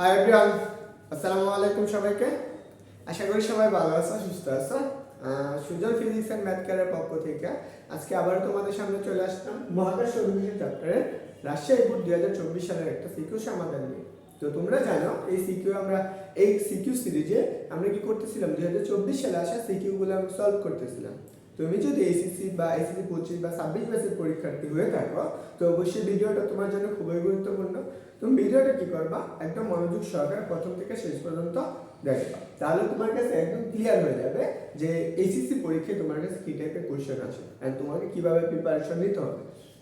Hi everyone আসসালামু আলাইকুম সবাইকে। আশা করি সবাই ভালো আছো, সুস্থ আছো। সুজন ফিজিক্স অ্যান্ড ম্যাথ কেয়ারের পক্ষ থেকে আজকে আবার তোমাদের সামনে চলে আসলাম মহাকাশ অভিযোগ চ্যাপ্টারের রাজশাহী বোর্ড দুই হাজার চব্বিশ সালের একটা সিকিউ সমাধান নিয়ে। তো তোমরা জানো, এই সিকিউ আমরা, এই সিকিউ সিরিজে আমরা কি করতেছিলাম? দুই হাজার চব্বিশ সালে আসা সিকিউগুলো আমরা সলভ করতেছিলাম। তুমি যদি এসএসসি বা এসএসসি পঁচিশ বা ছাব্বিশ ব্যাচের পরীক্ষার্থী হয়ে থাকো, তো অবশ্যই ভিডিওটা তোমার জন্য খুবই গুরুত্বপূর্ণ। তুমি ভিডিওটা কি করবা? একদম মনোযোগ সহকারে প্রথম থেকে শেষ পর্যন্ত দেখবা। তাহলে তোমার কাছে একদম ক্লিয়ার হয়ে যাবে যে এসএসসি পরীক্ষায় তোমার কাছে কি টাইপের কোয়েশ্চেন আছে। অ্যান্ড তোমাকে কীভাবে প্রিপারেশন নিতে হবে।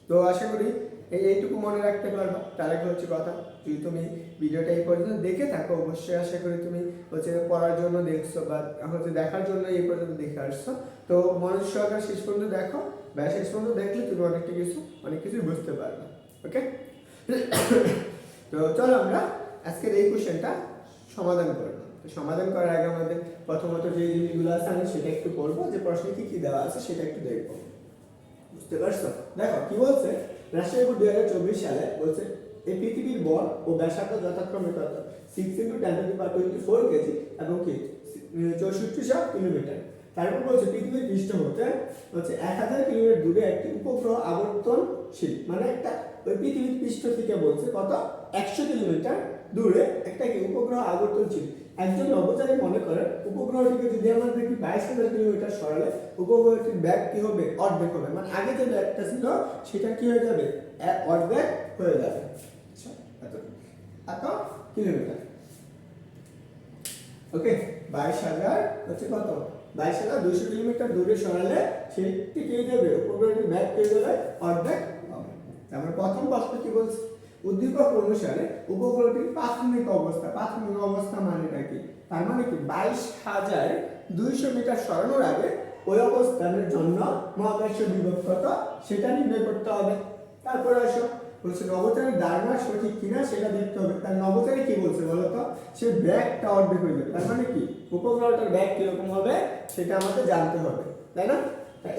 তো আশা করি এই এইটুকু মনে রাখতে পারবা তার আগে হচ্ছে কথা, যদি তুমি ভিডিওটা এই পর্যন্ত দেখে থাকো, অবশ্যই আশা করি তুমি হচ্ছে পড়ার জন্য দেখছ বা হচ্ছে দেখার জন্য এই পর্যন্ত দেখে আসছো। তো মনোযোগ সহকারে শেষ পর্যন্ত দেখো, বা শেষ পর্যন্ত দেখলে তুমি অনেকটা কিছু, অনেক কিছু বুঝতে পারবে, ওকে? তো চলো আমরা আজকের এই কোশ্চেনটা সমাধান করব। তো সমাধান করার আগে আমাদের প্রথমত যে জিনিসগুলো আছে, আমি সেটা একটু করব যে প্রশ্নে কি কি দেওয়া আছে সেটা একটু দেখব। বুঝতে পারছ? দেখো, কি বলছে? রাজশাহী বোর্ড দুই হাজার চব্বিশ সালে বলছে এই পৃথিবীর বল ও ব্যাসার্ধ যথাক্রমে কত? Six into ten to twenty four KG এবং কি? চৌষট্টিশো কিলোমিটার। তারপর বলছে, পৃথিবীর পৃষ্ঠ হতে হচ্ছে এক হাজার কিলোমিটার দূরে একটি উপগ্রহ আবর্তনশীল মানে একটা ওই পৃথিবীর পৃষ্ঠ থেকে বলছে কত? একশো কিলোমিটার দূরে একটা কি? উপগ্রহ আবর্তনশীল। একজন নভোচারী মনে করেন উপগ্রহটিকে যদি আমরা দেখি বাইশ হাজার কিলোমিটার সরালে উপগ্রহটির ব্যাগ কি হবে? অর্ধেক হবে। মানে আগে যে ব্যাগটা ছিল সেটা কি হয়ে যাবে? অর্ধেক হয়ে যাবে। আচ্ছা, এত কিলোমিটার। ওকে বাইশ হাজার হচ্ছে কত? বাইশ হাজার দুশো কিলোমিটার দূরে সরালে সেটি কে যাবে উপগ্রহটির ব্যাগ কে যাবে অর্ধেক হবে। তারপর প্রথম প্রশ্ন কি বলছে? উদ্দীপক অনুসারে উপগ্রহটির প্রাথমিক অবস্থা প্রাথমিক অবস্থা মানেটা কি? তার মানে কি, বাইশ হাজার দুইশো মিটার সরানোর আগে ওই অবস্থানের জন্য মহাকাশ বিভব কত সেটা নির্ণয় করতে হবে। তারপরে আসো, বলছে নবচারীর ধারণা সঠিক কিনা সেটা দেখতে হবে। তার নবচারী কি বলছে বলতো সে ব্যাগটা অর্ধেক হয়ে যাবে। তার মানে কি উপগ্রহটার ব্যাগ কীরকম হবে সেটা আমাদের জানতে হবে, তাই না?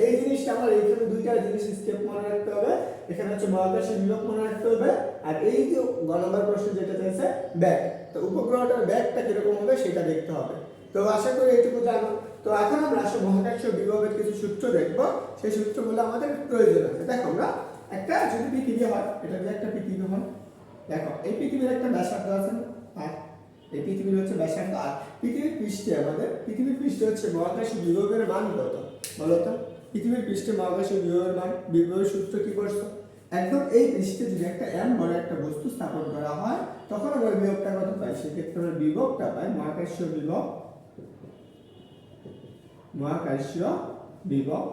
এই জিনিসটা আমার এইখানে দুইটা জিনিস স্টেপ মনে রাখতে হবে। এখানে হচ্ছে মহাকাশের বিভব মনে রাখতে হবে। আর এই যে গ নম্বর প্রশ্ন যেটা চাইছে, ব্যাগ। তো উপগ্রহটার ব্যাগটা কীরকম হবে সেটা দেখতে হবে। তো আশা করি এইটুকু জানো। তো এখন আমরা আসলে মহাকাশীয় বিভবের কিছু সূত্র দেখব। সেই সূত্রগুলো আমাদের প্রয়োজন আছে। দেখো আমরা একটা যদি পৃথিবী হয়, এটা যদি একটা পৃথিবী হয় দেখো, এই পৃথিবীর একটা ব্যাসার্ধ আছে আর এই পৃথিবীর হচ্ছে ব্যাসার্ধ। আর পৃথিবীর পৃষ্ঠে আমাদের, পৃথিবীর পৃষ্ঠে হচ্ছে মহাকাশ বিভবের মান কত? বলো তো। পৃথিবীর পৃষ্ঠে মহাকাশ বিভবের মান, বিভবের সূত্র কি করছ? একদম এই পৃষ্ঠে যদি একটা এম বড় একটা বস্তু স্থাপন করা হয়, তখন আমরা বিভবটা কত পাই? সেক্ষেত্রে আমরা বিভবটা পাই মহাকাশীয় বিভব। মহাকাশীয় বিভব।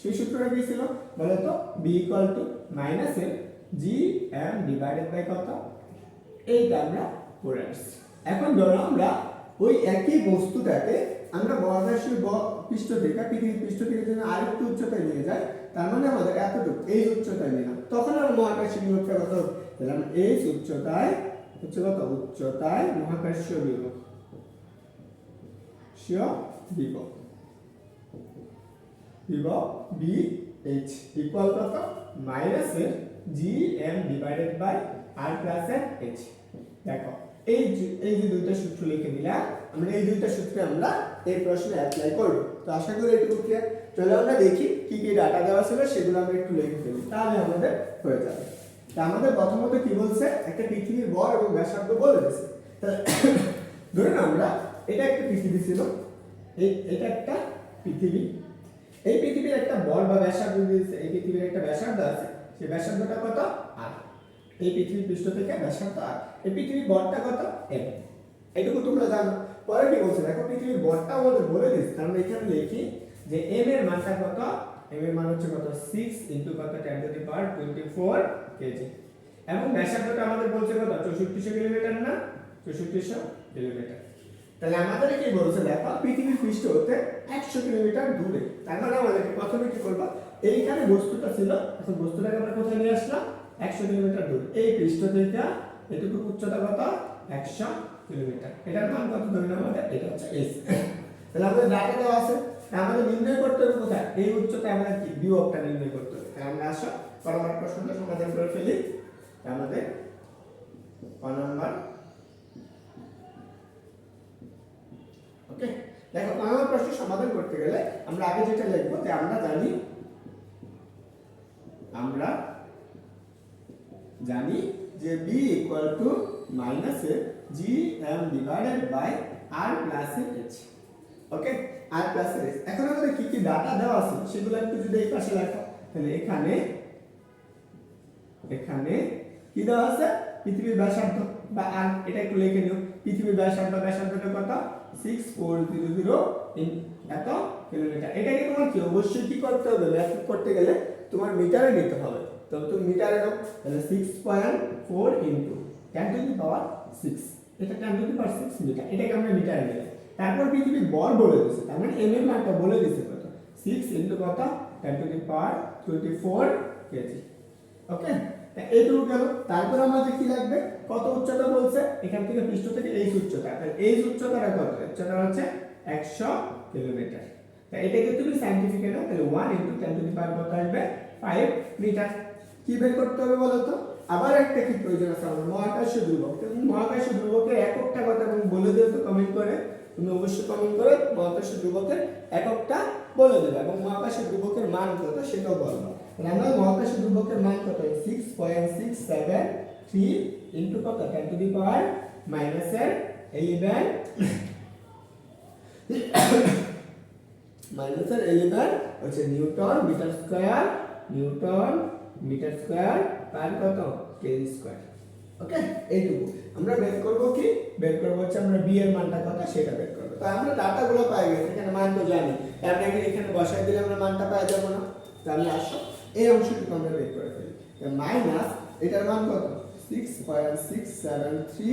সেই সূত্রটা কি ছিল? বলো তো V equal to minus L G M divided by কত? এইটা আমরা করে আসছি। এখন ধরো আমরা ওই একই বস্তুটাকে আমরা মহাকাশীয় পৃষ্ঠ থেকে, পৃথিবীর পৃষ্ঠ থেকে যদি আরেকটু উচ্চতায় নিয়ে যাই তার মানে আমাদের এতটুকু, এই উচ্চতায় নিলাম। তখন আমরা মহাকাশীয় বিভবটা কত হবে? এই উচ্চতায়, হচ্ছে কত? উচ্চতায় মহাকাশীয় বিভব। বি এইচ ইকুয়াল কত? মাইনাস এর G M divided by R plus এর এইচ দেখো, এই এই যে দুইটা সূত্র লিখে দিলাম আমরা এই দুইটা সূত্রে আমরা এই প্রশ্নে অ্যাপ্লাই করব। তো আশা করি এটুকু ক্লিয়ার চলো আমরা দেখি কি কি ডাটা দেওয়া ছিল, সেগুলো আমরা একটু লিখে ফেলি। তাহলে আমাদের হয়ে যাবে। তা আমাদের প্রথমত কি বলছে? একটা পৃথিবীর বর এবং ব্যাসার্ধ বলে দিয়েছে। তাহলে ধরুন আমরা, এটা একটা পৃথিবী ছিল। এই, এটা একটা পৃথিবী। এই পৃথিবীর একটা বল বা ব্যাসার্ধ দিয়েছে। এই পৃথিবীর একটা ব্যাসার্ধ আছে। সেই ব্যাসার্ধটা কত? আর। এই পৃথিবীর পৃষ্ঠ থেকে ব্যাসার্ধ আর। এই পৃথিবীর বরটা কত? এম এইটুকু তোমরা জানো। পরে কি বলছে, দেখো পৃথিবীর বলটা আমাদের বলে দিচ্ছে তাহলে আমরা এখানে লিখি যে এম এর মানটা কত? এম এর মান হচ্ছে কত? সিক্স ইন্টু কত? Ten to the power twenty four KG এবং ব্যাসার্ধটা আমাদের বলছে কত? চৌষট্টিশো কিলোমিটার না? চৌষট্টিশো কিলোমিটার। তাহলে আমাদের কি বলছে, দেখো, পৃথিবীর পৃষ্ঠ হতে একশো কিলোমিটার দূরে। তার মানে আমাদের প্রথমে কি করব এইখানে বস্তুটা ছিল, এখন বস্তুটাকে আমরা কোথায় নিয়ে আসলাম? একশো কিলোমিটার দূর। এই পৃষ্ঠ থেকে এটুকু উচ্চতা কত? একশো কিলোমিটার। এটার মান কত ধরলাম আমাদের এটা হচ্ছে এস তাহলে আমাদের ডাটা দেওয়া আছে। আমাদের নির্ণয় করতে হবে কোথায়? এই উচ্চতা আমরা কি? বিভবটা নির্ণয় করতে হবে। আমরা আসো পর প্রশ্নটা সমাধান করে ফেলি। আমাদের ক নম্বর? ওকে দেখো, ক নম্বর প্রশ্ন সমাধান করতে গেলে আমরা আগে যেটা লিখব যে আমরা জানি আমরা জানি যে b to minus A G divided by R plus H okay R plus H এখন আমাদের কি কি ডাটা দেওয়া আছে সেগুলো একটু যদি এই পাশে লেখো, তাহলে এখানে এখানে কি দেওয়া আছে? পৃথিবীর ব্যাসার্ধ বা আর এটা একটু লিখে নিও। পৃথিবীর ব্যাসার্ধ ব্যাসার্ধটা কত? সিক্স ফোর জিরো জিরো এত কিলোমিটার এটাকে তোমার কি? অবশ্যই কি করতে হবে? ম্যাথ করতে গেলে তোমার মিটারে নিতে হবে। তো তুমি মিটারে নাও তাহলে six point four into ten to the power six এটা ten to the power six metre, এটাকে আমরা মিটারে নিলাম তারপর পৃথিবীর বল বলে দিচ্ছে তার মানে এম এর মানটা বলে দিচ্ছে কত? সিক্স ইন্টু কত? Ten to the power twenty four KG okay এইটুকু গেল। তারপর আমাদের কি লাগবে? কত উচ্চতা বলছে? এখান থেকে পৃষ্ঠ থেকে এই উচ্চতা। এই উচ্চতাটা কত? উচ্চতা হচ্ছে একশো কিলোমিটার। তা এটাকে তুমি সাইন্টিফিকে নাও, তাহলে one into ten to the power কত আসবে? Five metre. কি বের করতে হবে বলো তো? আবার একটা কি প্রয়োজন আছে আমার? মহাকাশ ধ্রুবক তুমি মহাকাশ ধ্রুবকের এককটা কথা তুমি বলে দিও তো কমেন্ট করে। তুমি অবশ্যই কমেন্ট করে মহাকাশ ধ্রুবকের এককটা বলে দেবে এবং মহাকাশ ধ্রুবকের মান কত সেটাও তাহলে আমরা মহাকাশ ধ্রুবকের মান কত? Six point six seven three into কত? টেন টু দি পাওয়ার মাইনাসের ইলেভেন মাইনাসের ইলেভেন হচ্ছে newton, metre square, newton metre square per কত? KG square. ওকে? এইটুকু। আমরা বের করব কি? বের করব হচ্ছে আমরা বি এর মানটা কত? সেটা বের করব। তো আমরা ডাটাগুলো পাই গেছি, এখানে মান তো জানি। আমরা এখানে বসাই দিলে আমরা মানটা পাই যাব না। তাহলে আসো, এই অংশটুকু আমরা বের করে ফেলি। মাইনাস এটার মান কত? Six point six seven three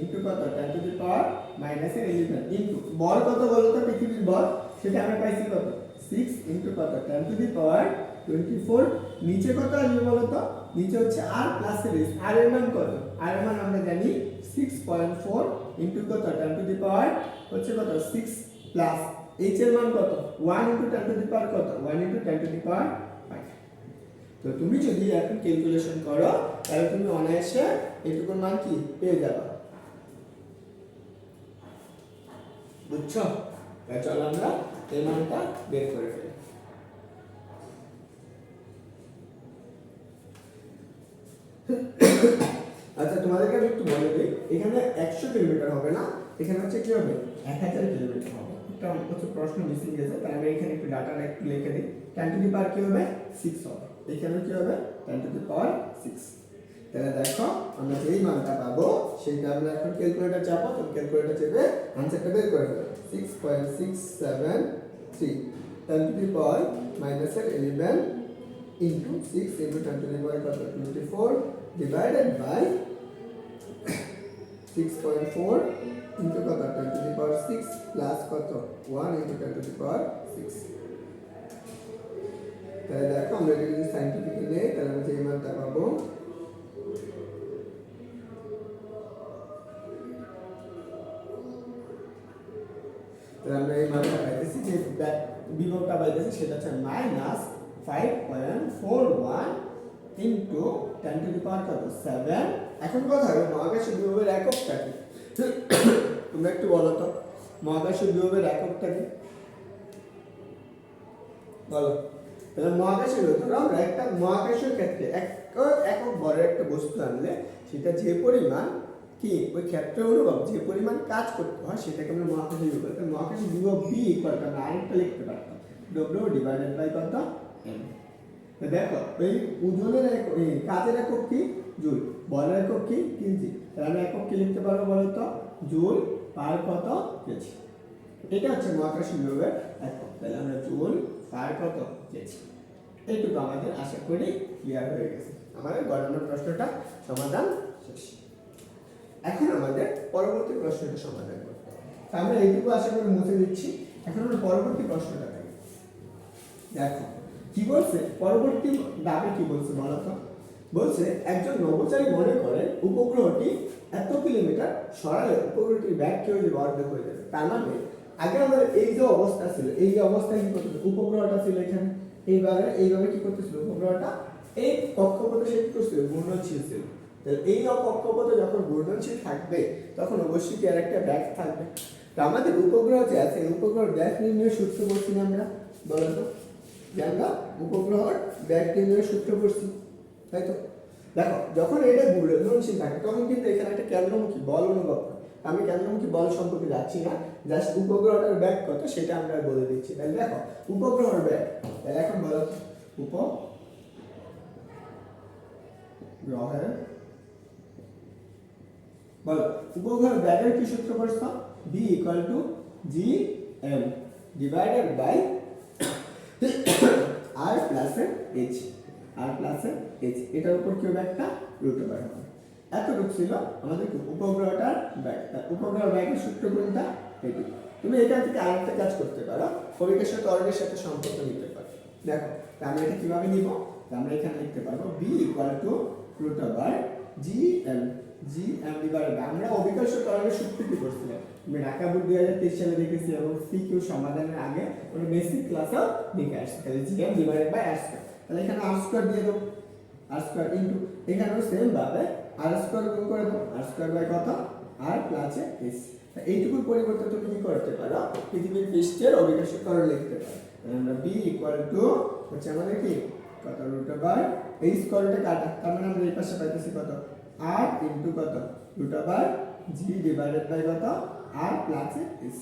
into কত? Ten to the power minus এর ইলেভেন ইন্টু বল কত বলো তো পৃথিবীর বল। সেটা আমরা পাইছি কত? সিক্স ইন্টু কত? Ten to the power twenty four নিচে কত আসবে বলো তো নিচে হচ্ছে আর প্লাস এর আর এর মান কত? আর এর মান আমরা জানি সিক্স পয়েন্ট ফোর ইন্টু কত? টেন টু দি পাওয়ার হচ্ছে কত? সিক্স প্লাস এইচ এর মান কত? One into ten to the power কত? One into ten to the power five তো তুমি যদি এখন ক্যালকুলেশন করো, তাহলে তুমি অনায়াসে এটুকুর মান কি? পেয়ে যাবে। বুঝছ? চলো আমরা এই মানটা বের করে ফেলি। আচ্ছা তোমাদেরকে আমি একটু বলে দিই, এখানে একশো কিলোমিটার হবে না? এখানে হচ্ছে কি হবে? এক হাজার কিলোমিটার হবে। একটা প্রশ্ন মিসিং গেছে, তাই আমি এখানে একটু ডাটাটা একটু লিখে দিই। টেন টু দি পাওয়ার কি হবে? সিক্স হবে। এখানে কি হবে? Ten to the power six তাহলে দেখো, আমরা যেই মানটা পাবো, সেইটা আমরা এখন ক্যালকুলেটর চাপো তো ক্যালকুলেটর চেপে আনসারটা বের করে ফেলো six point six seven three ten to the power মাইনাসের eleven into six into ten to the power কত twenty four divided by six point four into কত ten to the power six plus কত? One into ten to the power six তাহলে দেখো, আমরা এটা যদি scientific নেই, তাহলে আমরা যে মানটা পাবো, তাহলে আমরা এই মানটা পাইতেছি যে বিভবটা পাইতেছি সেটা হচ্ছে minus five point four one into ten to the power কত সেভেন এখন কথা হবে বিভবের এককটা কি? তোমরা একটু বলো তো মহাকাশের বিভবের এককটা কি? বলো। তাহলে মহাকাশের ধরো আমরা একটা মহাকাশের ক্ষেত্রে এক, একক বড় একটা বস্তু আনলে সেটা যে পরিমাণ কি? ওই ক্ষেত্রে অনুভব যে পরিমাণ কাজ করতে হয় সেটাকে আমরা মহাকাশের বিভব বলি। তাহলে মহাকাশের বিভব বি ইকুয়াল টু আমরা আরেকটা লিখতে পারতাম। ডব্লিউ ডিভাইডেড বাই কত? দেখো ওই ওজনের এই কাজের একক কি? জুল। বলের একক কি? কেজি তাহলে আমরা একক কি লিখতে পারব বলো তো জুল পার কত? কেজি। এটা হচ্ছে মহাকাশ বিভাগের একক। তাহলে আমরা জুল পার কত? কেজি। এইটুকু আমাদের আশা করি ক্লিয়ার হয়ে গেছে। আমাদের গণনার প্রশ্নটা সমাধান শেষ। এখন আমাদের পরবর্তী প্রশ্নটা সমাধান করতে হবে। আমরা এইটুকু আশা করি মুছে দিচ্ছি। এখন আমরা পরবর্তী প্রশ্নটা দেখি। দেখো, কি বলছে? পরবর্তী দাবি কি বলছে বলো তো? বলছে, একজন নভোচারী মনে করে উপগ্রহটি এত কিলোমিটার সরালে উপগ্রহটির ব্যাগ কেউ যে অর্ধেক হয়ে যাবে তার মানে আগে আমাদের এই যে অবস্থা ছিল, এই যে অবস্থায় কি করতেছিল উপগ্রহটা ছিল এখানে। এইভাবে এইভাবে কি করতেছিল? উপগ্রহটা এই কক্ষপথে সে কি করছিল, ঘূর্ণনশীল ছিল। এই কক্ষপথে যখন ঘূর্ণনশীল থাকবে, তখন অবশ্যই কি একটা ব্যাগ থাকবে? তো আমাদের উপগ্রহ যে আছে, উপগ্রহ ব্যাগ নির্ণয় সূত্র বলছি আমরা বলো তো যে আমরা উপগ্রহর ব্যাগ নির্ণয়ের সূত্র পড়ছি, তাই তো? দেখো, যখন এটা ঘূর্ণনশীল থাকে, তখন কিন্তু এখানে একটা কেন্দ্রমুখী বল অনুভব আমি কেন্দ্রমুখী বল সম্পর্কে যাচ্ছি না জাস্ট উপগ্রহটার ব্যাগ কত, সেটা আমরা বলে দিচ্ছি। তাহলে দেখো, উপগ্রহের ব্যাগ তাহলে এখন বলো উপ গ্রহের বলো, উপগ্রহের ব্যাগের কি সূত্র পড়ছ V equal to G M divided by R প্লাসে এইচ আর প্লাসে এইচ এটার উপর কি হবে একটা রুট ওভার হবে? এতটুকু ছিল আমাদের উপগ্রহটার ব্যাগ তা উপগ্রহের ব্যাগের সূত্র কোনটা এটি। তুমি এটা থেকে আরেকটা কাজ করতে পারো। পরিবেশের তরলের সাথে সম্পর্ক নিতে পারো। দেখো আমরা এটা কীভাবে নিব? আমরা এখানে লিখতে পারব V equal to root over G M G M আমরা অবিকর্ষ তরলের সূত্র করছিলাম ঢাকা বোর্ড দুই হাজার তেইশ সালে দেখেছি এবং সিকিউ সমাধানের আগে ওটা বেসিক ক্লাসেও দেখে আসছে। তাহলে G divided by R square তাহলে এখানে আর স্কোয়ার দিয়ে দেবো। আর স্কোয়ার ইন্টু এখানেও সেম ভাবে আর স্কোয়ার গুণ করে দেবো। আর স্কোয়ার বাই কত? আর প্লাসে এস এইটুকুর পরিবর্তে তুমি কি করতে পারো? পৃথিবীর পৃষ্ঠের তরল লিখতে পারো। আমরা বি ইকুয়াল টু হচ্ছে আমাদের কি? কত? রুট ওভার এই স্কোয়ারটা কাটা। তার মানে আমরা এই পাশে পাইতেছি কত? আর ইন্টু কত? Root over G divided by কত? আর প্লাস এস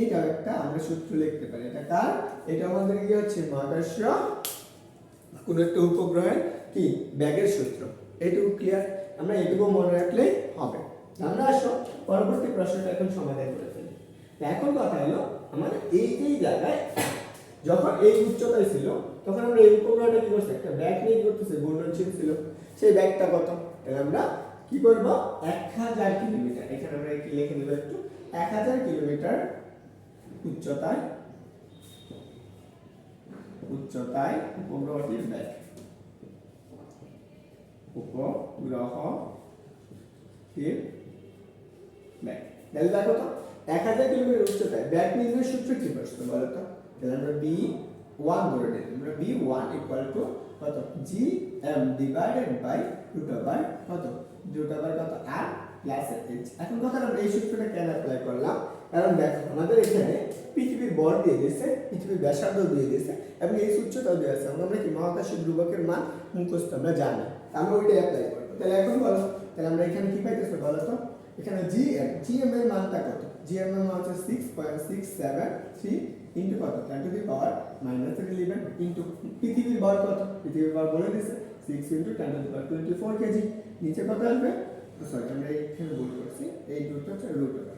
এইটাও একটা আমরা সূত্র লিখতে পারি। এটা কার? এটা আমাদের কি হচ্ছে? মহাকর্ষ কোন একটা উপগ্রহের কি? ব্যাগের সূত্র। এইটুকু ক্লিয়ার আমরা এইটুকু মনে রাখলেই হবে। আমরা আসো, পরবর্তী প্রশ্নটা এখন সমাধান করে ফেলি। এখন কথা হলো, আমাদের এই এই জায়গায় যখন এই উচ্চতায় ছিল, তখন আমরা এই উপগ্রহটা কি করছি? একটা ব্যাগ নিয়ে করতেছে? ঘূর্ণনশীল ছিল। সেই ব্যাগটা কত? তাহলে আমরা কি করব? এক হাজার কিলোমিটার। এখানে আমরা একটু লিখে দেবো একটু। এক হাজার কিলোমিটার উচ্চতায় উচ্চতায় উপগ্রহটির ব্যাগ উপগ্রহটির ব্যাগ তাহলে দেখো তো, এক হাজার কিলোমিটার উচ্চতায় ব্যাগ নির্ণয়ের সূত্র কি প্রশ্ন বলো তো? তাহলে আমরা বি ওয়ান ধরে নিই। আমরা বি ওয়ান ইকুয়াল টু কত? G M divided by root over কত? রুট ওভার কত? আর প্লাস এইচ এখন কথা এই সূত্রটা কেন অ্যাপ্লাই করলাম? কারণ দেখো, আমাদের এখানে পৃথিবীর বর দিয়ে দিয়েছে পৃথিবীর ব্যাসার্ধ দিয়ে দিয়েছে, এবং এই সূত্রটাও দিয়ে আছে। আমরা কি মহাকাশের ধ্রুবকের মান মুখস্থ? আমরা জানি। আমরা ওইটা অ্যাপ্লাই করব। তাহলে এখন বলো, তাহলে আমরা এখানে কি পাইতেছি বলো তো? এখানে জি এম জি এম এর মানটা কত? জি এম এর মান হচ্ছে six point six seven three into কত ten to the power minus eleven into পৃথিবীর ভর কত? পৃথিবীর ভর বলে দিছে six into ten to the power twenty four KG নিচে কত আসবে? সরি আমরা এইখানে ভুল করছি, এই রুটটা হচ্ছে রুট ওভার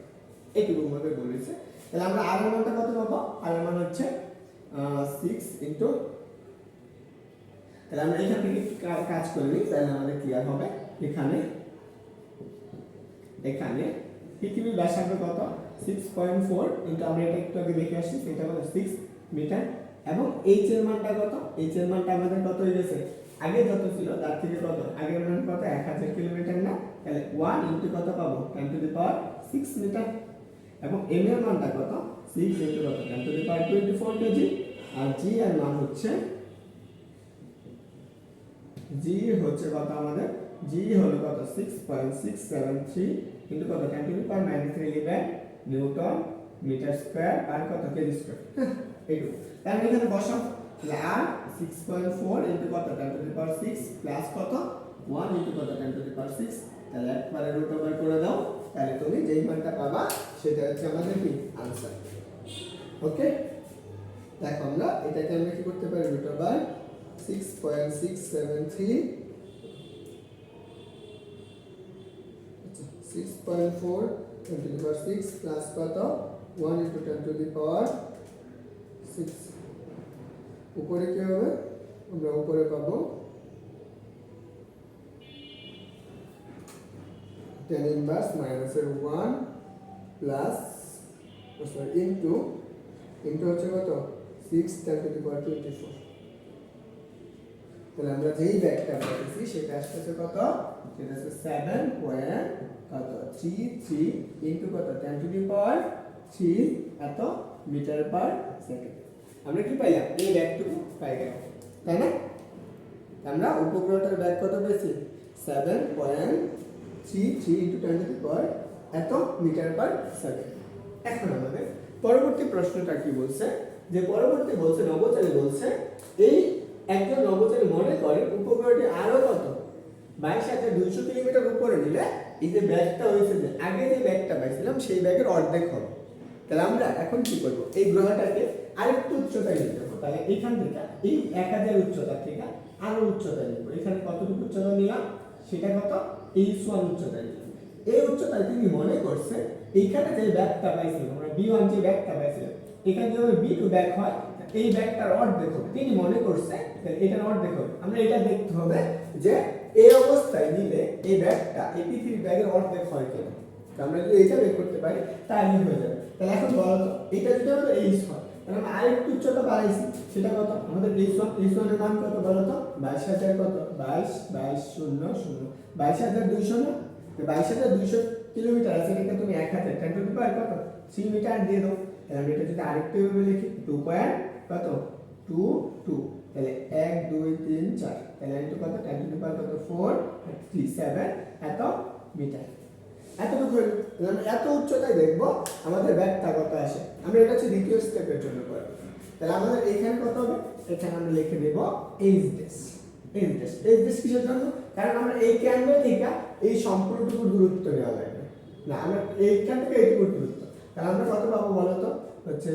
এইটুকুর মধ্যে বলেছে। তাহলে আমরা আর মানটা কত পাবো? আর মান হচ্ছে সিক্স ইন্টু তাহলে আমরা এখান থেকে কাজ করে তাহলে আমাদের ক্লিয়ার হবে। এখানে এখানে পৃথিবীর ব্যাসার্ধ কত? সিক্স পয়েন্ট ফোর কিন্তু আমরা এটা একটু আগে দেখে আসছি, সেটা কত সিক্স মিটার এবং এইচ এর মানটা কত? এইচ এর মানটা আমাদের কত হয়ে গেছে? আগে যত ছিল, তার থেকে কত? আগের মান কত? এক হাজার কিলোমিটার না? তাহলে ওয়ান ইন্টু কত পাবো? Ten to the power six metre এবং এম এর মানটা কত? সিক্স ইন্টু কত? Ten to the power twenty four KG R G এর মান হচ্ছে জি হচ্ছে কত আমাদের? জি হলো কত? Six point six seven three into কত? Ten to the power ninety three newton metre square আর কত কেজি স্কোয়ার? এইটুকু। তাহলে এখানে বসাও। আর সিক্স পয়েন্ট ফোর ইন্টু কত? Ten to the power six plus কত? ওয়ান ইন্টু কত? Ten to the power six তাহলে একবারে রুট ওভার করে দাও। তাহলে তুমি যেই মানটা পাবা সেটা হচ্ছে আমাদের কি? আনসার ওকে দেখো আমরা এটাকে আমরা কি করতে পারি? Root over six point six seven three six point four ten to the power six plus কত? One into ten to the power six উপরে কি হবে? আমরা উপরে পাবো টেন ইনভার্স মাইনাসের one plus sorry into into হচ্ছে কত? Six ten to the power twenty four তাহলে আমরা যেই ব্যাগটা পেয়েছি সেটা আসতেছে কত? সেটা হচ্ছে সেভেন পয়েন্ট কত? থ্রি থ্রি ইন্টু কত? Ten to the power three এত মিটার পার সেকেন্ড আমরা কি পাইলাম? এই ব্যাগটুকু পাই গেলাম। তাই না? আমরা উপগ্রহটার ব্যাগ কত পেয়েছি? Seven point three three into ten to the power এত মিটার পার সেকেন্ড এখন আমাদের পরবর্তী প্রশ্নটা কি বলছে? যে পরবর্তী বলছে, নবচারী বলছে, এই একজন নবচারী মনে করেন উপগ্রহটি আরও কত? বাইশ হাজার দুইশো কিলোমিটার উপরে নিলে এই যে ব্যাগটা হয়েছে যে আগে যে ব্যাগটা পাইছিলাম, সেই ব্যাগের অর্ধেক হবে। তাহলে আমরা এখন কি করব? এই গ্রহটাকে আরেকটু উচ্চতায় নিয়ে যাব তাহলে এখান থেকে, এই এক হাজার উচ্চতা থেকে আরও উচ্চতায় নিব। এখানে কতটুকু উচ্চতা নিলাম? সেটা কত? এইচ ওয়ান উচ্চতায় নিলাম। এই উচ্চতায় তিনি মনে করছে, এইখানে যে ব্যাগটা পাইছিলাম, আমরা বি ওয়ান যে ব্যাগটা পাইছিলাম, এখানে যদি বি টু ব্যাগ হয়, এই ব্যাগটার অর্ধেক হবে। তিনি মনে করছে এটার অর্ধেক হবে। আমরা এটা দেখতে হবে যে এই অবস্থায় নিলে এই ব্যাগটা, এই পৃথিবীর ব্যাগের অর্ধেক হয় কিনা আমরা যদি এটা বের করতে পারি, তাহলে হয়ে যাবে। তাহলে এখন বলো তো, এটা যদি আমাদের এইচ হয়, তাহলে আমরা আরেকটু উচ্চতা বাড়াইছি, সেটা কত? আমাদের এইচ ওয়ান এইচ ওয়ানের মান কত বলো তো? বাইশ হাজার কত? বাইশ বাইশ শূন্য শূন্য। বাইশ হাজার দুইশো না? বাইশ হাজার দুইশো কিলোমিটার আছে এটাকে তুমি এক হাজার। টেন টু পাওয়ার কত? থ্রি মিটার দিয়ে দাও। তাহলে এটা যদি আরেকটু লিখি টু পয়েন্ট কত? টু টু তাহলে এক, দুই, তিন, চার। তাহলে ইন্টু কত টেন টু পাওয়ার কত? ফোর থ্রি সেভেন এত মিটার এতটুকু এত উচ্চতায় দেখব, আমাদের ব্যাগটা কত আসে। আমরা এটা হচ্ছে দ্বিতীয় স্টেপের জন্য করব। তাহলে আমাদের এইখানে কত হবে? এখানে আমরা লিখে দেব H dash H dash H dash কিসের জন্য? কারণ আমরা এই কেন্দ্র থেকে এই সম্পূর্ণটুকু দূরত্ব নেওয়া লাগবে। না, আমরা এইখান থেকে এইটুকু দূরত্ব। তাহলে আমরা কত পাবো বলো তো হচ্ছে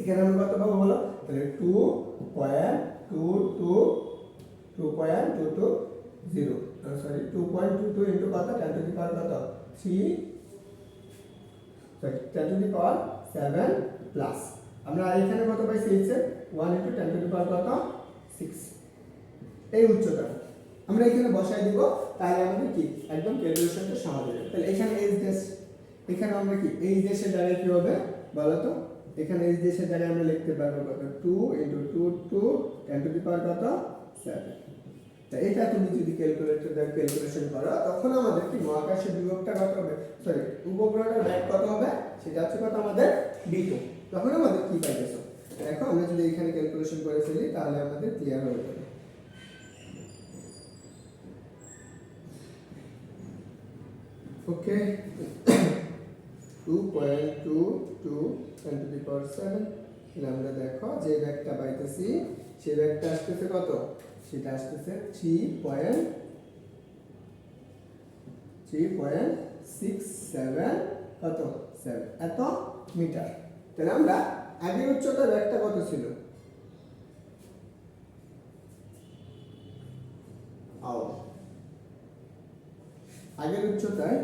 এখানে আমরা কত পাবো বলো? তাহলে two point two two two point two two zero sorry two point two two into কত? টেন টু দি পাওয়ার কত? Three sorry ten to the power seven plus আমরা এখানে কত পাইছি হচ্ছে? One into ten to the power কত? Six এই উচ্চতা। আমরা এখানে বসাই দিব, তাহলে আমাদের কি? একদম ক্যালকুলেশনটা সহজ যাবে। তাহলে এখানে এইচ দেশ এখানে আমরা কি? এইচ দেশের দ্বারা কি হবে? বলো তো? এখানে এই দেশের দ্বারা আমরা লিখতে পারব কত? Two into two two ten to the power কত? সেভেন তা এটা তুমি যদি ক্যালকুলেটর দ্বারা ক্যালকুলেশন করো, তখন আমাদের কি মহাকাশের বিভবটা কত হবে? সরি উপগ্রহটার ব্যাগ কত হবে? সেটা হচ্ছে কত আমাদের? বি টু তখন আমাদের কি পাইতেছো দেখো, আমরা যদি এখানে ক্যালকুলেশন করে ফেলি, তাহলে আমাদের ক্লিয়ার হয়ে যাবে। Okay two point to the power seven আমরা দেখো যে ব্যাগটা পাইতেছি সেই ব্যাগটা আসতেছে কত? সেটা আসতেছে three point three point six seven কত? সেভেন এত মিটার। তাহলে আমরা আগের উচ্চতার ব্যাগটা কত ছিল? আও। আগের উচ্চতায়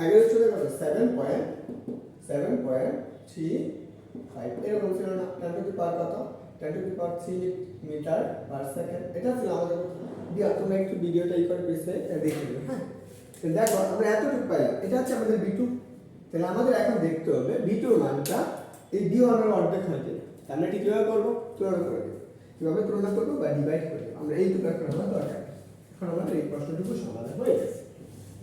আগের উচ্চতা কত seven point seven point three five এরকম ছিল না। টেন টু দি পাওয়ার কত? Ten to the power three metre per second এটা ছিল আমাদের দিয়া, তোমরা একটু ভিডিওটা ই করে পিছিয়ে দেখে নিও হ্যাঁ? দেখো, আমরা এতটুকু পাইলাম। এটা হচ্ছে আমাদের বি টু তাহলে আমাদের এখন দেখতে হবে বি টুর মানটা, এই বি ওয়ানের অর্ধেক হয় কিনা আমরা এটি কীভাবে করব? তুলনা করে দেবো। কীভাবে তুলনা করব? বা ডিভাইড করে দেবো। আমরা এইটুকু এখন আমার দরকার। এখন আমাদের এই প্রশ্নটুকু সমাধান হয়ে গেছে।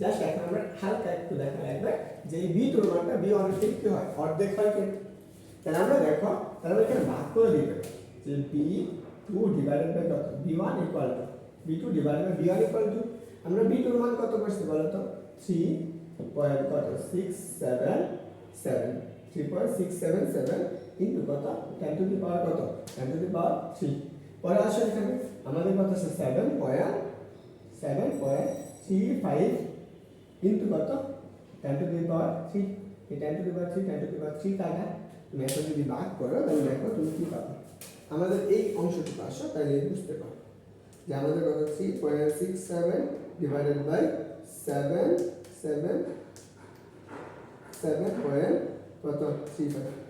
জাস্ট এখন আমরা হালকা একটু দেখা লাগবে যে এই বি মানটা বি থেকে কী হয়, অর্ধেক হয় কি তাহলে আমরা দেখো, তাহলে এখানে ভাগ করে দিতে যে বি টু ডিভাইডেড বাই কত? V one equal to V two divided by V one equal to আমরা বি টুর মান কত করছি বলো তো? থ্রি পয়েন্ট কত? Six seven seven three point six seven seven into কত? টেন টু দি পাওয়ার কত? Ten to the power three পরে আসো এখানে। আমাদের কত আছে? Seven point seven point three five into কত? Ten to the power three এই ten to the power three ten to the power three কাটা তুমি এখন যদি ভাগ করো, তাহলে দেখো তুমি কী পাবে। আমাদের এই অংশটি আসো, তাহলে বুঝতে পারো। যে আমাদের কত? Three point six seven divided by seven seven seven point কত থ্রি ফাইভ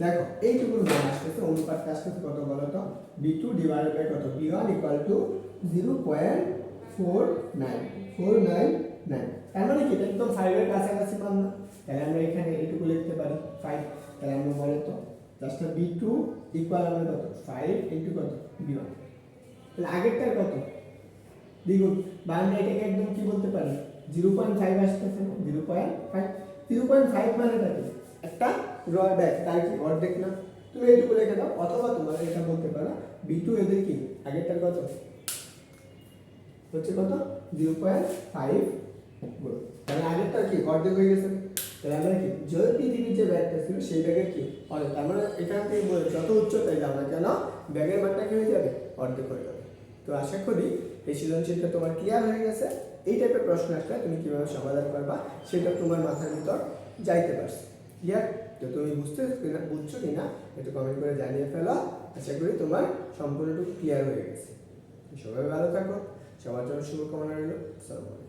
দেখো, এইটুকুর মান আসতেছে অনুপাতটা আসতেছে কত বলো তো? বি টু ডিভাইডেড বাই কত? V one equal to zero point four nine four nine nine তার মানে কি? একদম ফাইভের কাছাকাছি পান না। তাহলে আমরা এখানে এইটুকু লিখতে পারি ফাইভ তাহলে আমরা বলো তো জাস্ট বি টু ইকুয়াল আমরা কত? ফাইভ ইন্টু কত? বি ওয়ান তাহলে আগেরটার কত? দ্বিগুণ। বা আমরা এটাকে একদম কি বলতে পারি? জিরো পয়েন্ট ফাইভ আসতেছে zero point five zero point five মানেটা কি একটা রয় ব্যাগ তাই কি? অর্ধেক না? তুমি এইটুকু লিখে দাও, অথবা তোমার এটা বলতে পারো বি টু এদের কি? আগেরটার কত? হচ্ছে কত? জিরো পয়েন্ট ফাইভ তাহলে আগেরটা কি? অর্ধেক হয়ে গেছে। তাহলে আমরা কি? যে পৃথিবীর যে ব্যাগটা ছিল, সেই ব্যাগের কি? অর্ধেক তার মানে এখান থেকে বলে যত উচ্চতায় যাও না কেন, ব্যাগের মানটা কি হয়ে যাবে? অর্ধেক হয়ে যাবে। তো আশা করি এই সৃজনশীলটা তোমার ক্লিয়ার হয়ে গেছে। এই টাইপের প্রশ্ন একটা তুমি কীভাবে সমাধান করবা, সেটা তোমার মাথার ভিতর যাইতে পারছে। ক্লিয়ার তো তুমি বুঝতে বুঝছ কি না একটু কমেন্ট করে জানিয়ে ফেলো। আশা করি তোমার সম্পূর্ণটুকু ক্লিয়ার হয়ে গেছে। সবাই ভালো থাকো। সবার জন্য শুভকামনা রইল। আলাইকুম।